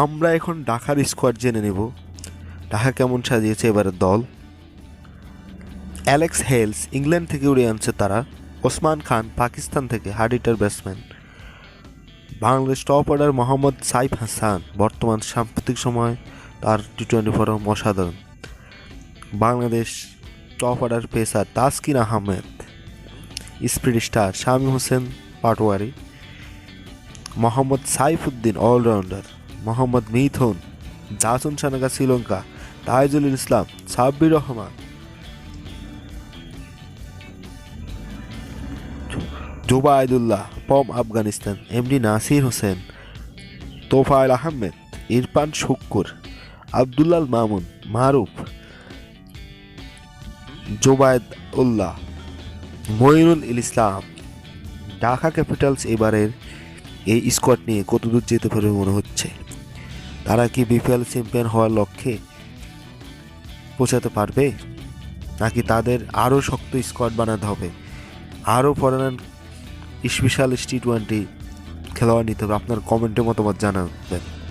আমরা এখন ঢাকার স্কোয়াড জেনে নেব। ঢাকা কেমন সাজিয়েছে এবারের দল? অ্যালেক্স হেলস ইংল্যান্ড থেকে উড়ে আনছে তারা। ওসমান খান, পাকিস্তান থেকে hard hitter batsman. Bangladesh top order Mohammad Saif Hasan, বর্তমান সাম্প্রতিক সময় তার টি টোয়েন্টি ফর্ম অসাধারণ। Bangladesh top order pacer Taskin Ahmed speed star Shami Hossain Patwari, Mohammad Saifuddin allrounder Mohammad Mithun Dasun Shanaka Sri Lanka, Taijul Islam, Sabbir Rahman. Zubaidullah, পম Afghanistan, MD Nasir Hossain, Tofael Ahmed, Irfan Shukkur, আবদুল্লাল Mamun, Maruf Zubaid Ullah Mainul Islam. Dhaka Capitals এবারের এই squad নিয়ে কতদূর যেতে পারে মনে হচ্ছে? তারা কি বিপিএল চ্যাম্পিয়ন হওয়ার লক্ষ্যে পৌঁছাতে পারবে? নাকি তাদের আরও শক্ত স্কোয়াড বানাতে হবে? আরও ফরেন স্পেশাল টি টোয়েন্টি খেলোয়াড় নিতে হবে? আপনার কমেন্টে মতামত জানাবেন।